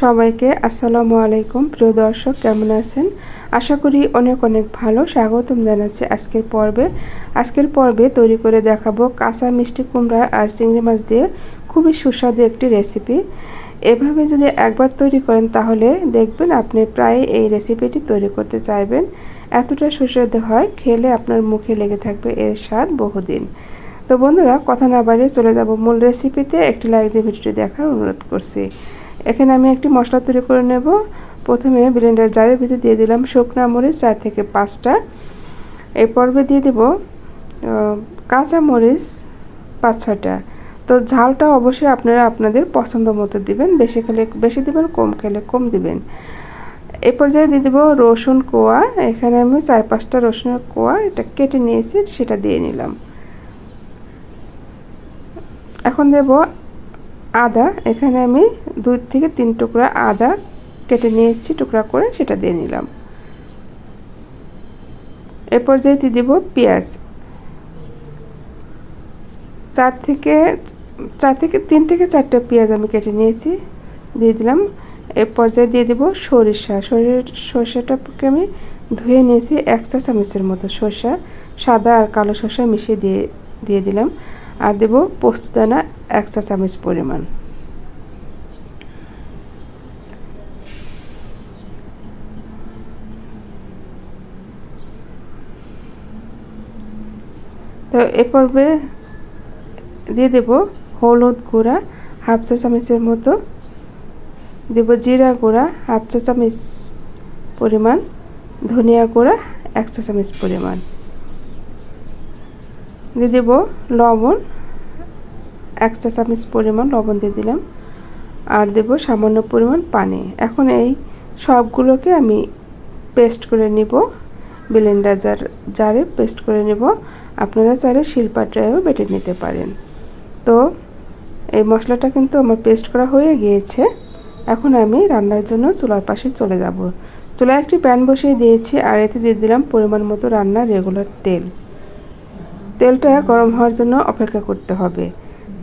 সবাইকে আসসালামু আলাইকুম। প্রিয় দর্শক, কেমন আছেন? আশা করি অনেক অনেক ভালো। স্বাগতম জানাচ্ছি আজকের পর্বে। আজকের পর্বে তৈরি করে দেখাবো কাঁচা মিষ্টি কুমড়া আর চিংড়ি মাছ দিয়ে খুবই সুস্বাদু একটি রেসিপি। এভাবে যদি একবার তৈরি করেন, তাহলে দেখবেন আপনি প্রায় এই রেসিপিটি তৈরি করতে চাইবেন। এতটা সুস্বাদু হয়, খেলে আপনার মুখে লেগে থাকবে এর স্বাদ বহুদিন। তো বন্ধুরা, কথা না বাড়িয়ে চলে যাব মূল রেসিপিতে। একটি লাইক দিয়ে ভিডিওটি দেখার অনুরোধ করছি। এখানে আমি একটি মশলা তৈরি করে নেব। প্রথমে ব্লেন্ডার জারের ভিতরে দিয়ে দিলাম শুকনা মরিচ চার থেকে পাঁচটা। এই পর্বে দিয়ে দেব কাঁচা মরিচ পাঁচ ছটা তো ঝালটা অবশ্যই আপনারা আপনাদের পছন্দ মতো দিবেন। বেশি খেলে বেশি দিবেন, কম খেলে কম দিবেন। এই পর্যায়ে দিয়ে দেবো রসুন কোয়া। এখানে আমি চার পাঁচটা রসুনের কোয়া এটা কেটে নিয়েছি, সেটা দিয়ে নিলাম। এখন দেব আদা, এখানে আমি দুই থেকে তিন টুকরা আদা কেটে নিয়েছি, টুকরা করে সেটা দিয়ে নিলাম। এ পর্যায়ে দিয়ে দেবো পেঁয়াজ। চার থেকে চার থেকে, তিন থেকে চারটে পেঁয়াজ আমি কেটে নিয়েছি, দিয়ে দিলাম। এ পর্যায়ে দিয়ে দেবো সরিষা। সরিষাটাকে আমি ধুয়ে নিয়েছি এক চা চামচের মতো সরষা। সাদা আর কালো সরষা মিশিয়ে দিয়ে দিয়ে দিলাম। আর দেব পোস্তদানা এক চা চামচ পরিমাণ। তো এ পর্বে দিয়ে দেব হলুদ গুঁড়া, হাফ চা চামচের মতো। দেব জিরা গুঁড়া, হাফ চা চামচ পরিমাণ। ধনিয়া গুঁড়া, এক চা চামচ পরিমাণ। দিয়ে দেব লবণ। এক চা চামচ পরিমাণ লবণ দিয়ে দিলাম। আর দেব সামান্য পরিমাণ পানি। এখন এই সবগুলোকে আমি পেস্ট করে নিব। ব্লেন্ডার জার জারে পেস্ট করে নেব। আপনারা চারে চাইলে শিলপাটায়ও বেটে নিতে পারেন। তো এই মশলাটা কিন্তু আমার পেস্ট করা হয়ে গিয়েছে। এখন আমি রান্নার জন্য চুলার পাশে চলে যাব। চুলায় একটি প্যান বসিয়ে দিয়েছি আর এতে দিয়ে দিলাম পরিমাণ মতো রান্নার রেগুলার তেল। তেলটা গরম হওয়ার জন্য অপেক্ষা করতে হবে।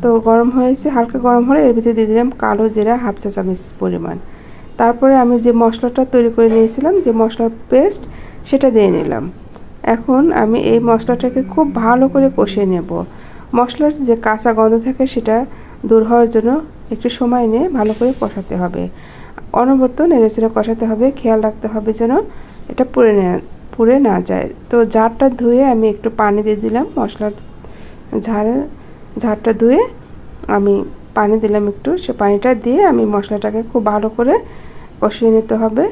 তো গরম হয়েছে, হালকা গরম হলে এর ভিতরে দিয়ে দিলাম কালো জিরা হাফ চা চামচ পরিমাণ। তারপরে আমি যে মশলাটা তৈরি করে নিয়েছিলাম, যে মশলার পেস্ট, সেটা দিয়ে নিলাম। এখন আমি এই মশলাটাকে খুব ভালো করে কষিয়ে নেব। মশলার যে কাঁচা গন্ধ থাকে সেটা দূর হওয়ার জন্য একটু সময় নিয়ে ভালো করে কষাতে হবে। অনবর্ত নেড়েচেড়ে কষাতে হবে, খেয়াল রাখতে হবে যেন এটা পুড়ে পুড়ে না যায়। তো জারটা ধুয়ে আমি একটু পানি দিয়ে দিলাম মশলার ঝাড়ের ঝাড়টা ধুয়ে আমি পানি দিলাম একটু। সে পানিটা দিয়ে আমি মশলাটাকে খুব ভালো করে কষিয়ে নিতে হবে।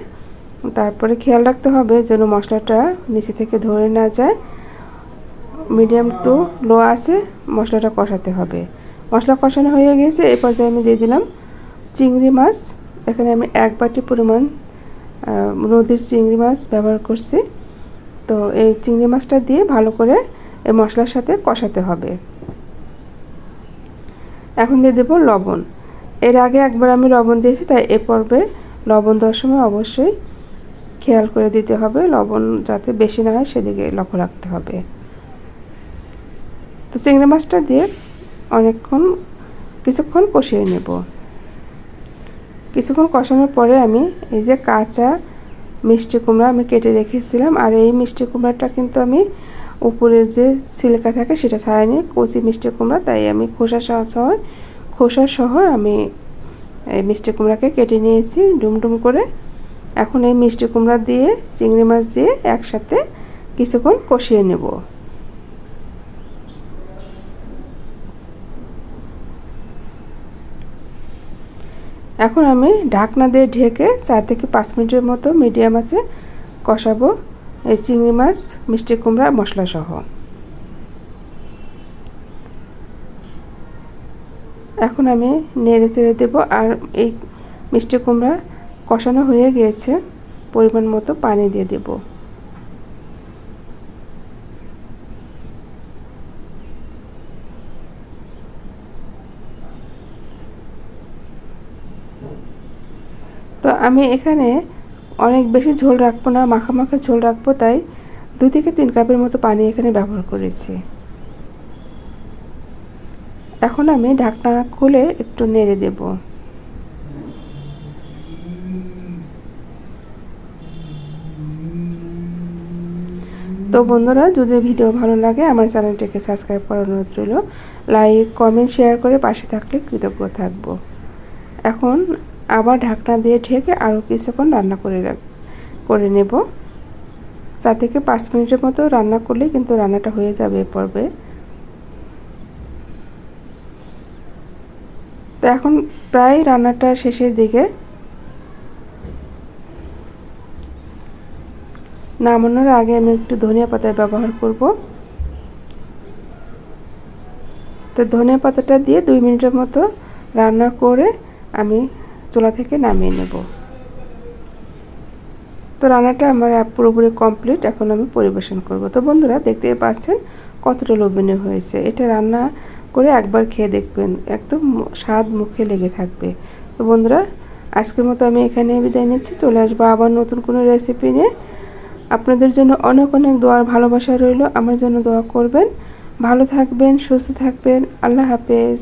তারপরে খেয়াল রাখতে হবে যেন মশলাটা নিচে থেকে ধরে না যায়। মিডিয়াম টু লো আছে, মশলাটা কষাতে হবে। মশলা কষানো হয়ে গেছে এই পর্যায়ে আমি দিয়ে দিলাম চিংড়ি মাছ। এখানে আমি এক বাটি পরিমাণ নদীর চিংড়ি মাছ ব্যবহার করছি। তো এই চিংড়ি মাছটা দিয়ে ভালো করে এই মশলার সাথে কষাতে হবে। এখন দিয়ে দেবো লবণ। এর আগে একবার আমি লবণ দিয়েছি, তাই এ পর্বে লবণ দেওয়ার সময় অবশ্যই খেয়াল করে দিতে হবে, লবণ যাতে বেশি না হয় সেদিকে লক্ষ্য রাখতে হবে। তো চিংড়ি মাছটা দিয়ে অনেকক্ষণ, কিছুক্ষণ কষিয়ে নেব। কিছুক্ষণ কষানোর পরে আমি এই যে কাঁচা মিষ্টি কুমড়া আমি কেটে রেখেছিলাম, আর এই মিষ্টি কুমড়াটা কিন্তু আমি উপরের যে সিলকা থাকে সেটা ছাড়াই নিয়ে কচি মিষ্টি কুমড়া, তাই আমি খোসা সহ সহ, খোসা সহ আমি এই মিষ্টি কুমড়াকে কেটে নিয়েছি ডুমডুম করে। এখন এই মিষ্টি কুমড়া দিয়ে, চিংড়ি মাছ দিয়ে একসাথে কিছুক্ষণ কষিয়ে নেব। এখন আমি ঢাকনা দিয়ে ঢেকে চার থেকে পাঁচ মিনিটের মতো মিডিয়াম আছে কষাবো। এই চিংড়ি মাছ, মিষ্টি কুমড়া মশলা সহ এখন আমি নেড়ে চেড়ে দেবো আর এই মিষ্টি কুমড়া কষানো হয়ে গিয়েছে, পরিমাণ মতো পানি দিয়ে দেব। তো আমি এখানে অনেক বেশি ঝোল রাখব না মাখা মাখা ঝোল রাখব, তাই দু থেকে তিন কাপের মতো পানি এখানে ব্যবহার করেছি। এখন আমি ঢাকনা খুলে একটু নেড়ে দেব। তো বন্ধুরা, যদি ভিডিও ভালো লাগে, আমার চ্যানেলটিকে সাবস্ক্রাইব করার অনুরোধ রইল। লাইক, কমেন্ট, শেয়ার করে পাশে থাকলে কৃতজ্ঞ থাকব। এখন আবার ঢাকনা দিয়ে ঢেকে আরও কিছুক্ষণ রান্না করে রাখ করে নেব। চার থেকে পাঁচ মিনিটের মতো রান্না করলে কিন্তু রান্নাটা হয়ে যাবে এ পর্বে। তো এখন প্রায় রান্নাটা শেষের দিকে নামানোর আগে আমি একটু ধনিয়া পাতা ব্যবহার করব। তো ধনিয়া পাতাটা দিয়ে দুই মিনিটের মতো রান্না করে আমি চুলা থেকে নামিয়ে নেব। তো রান্নাটা আমার পুরোপুরি কমপ্লিট এখন আমি পরিবেশন করব। তো বন্ধুরা দেখতে পাচ্ছেন কতটা লোভনীয় হয়েছে। এটা রান্না করে একবার খেয়ে দেখবেন, একদম স্বাদ মুখে লেগে থাকবে। তো বন্ধুরা, আজকের মতো আমি এখানে বিদায় নিচ্ছি। চলে আসব আবার নতুন কোনো রেসিপি নিয়ে। আপনাদের জন্য অনেক অনেক দোয়ার ভালোবাসা রইল। আমার জন্য দোয়া করবেন। ভালো থাকবেন, সুস্থ থাকবেন। আল্লাহ হাফেজ।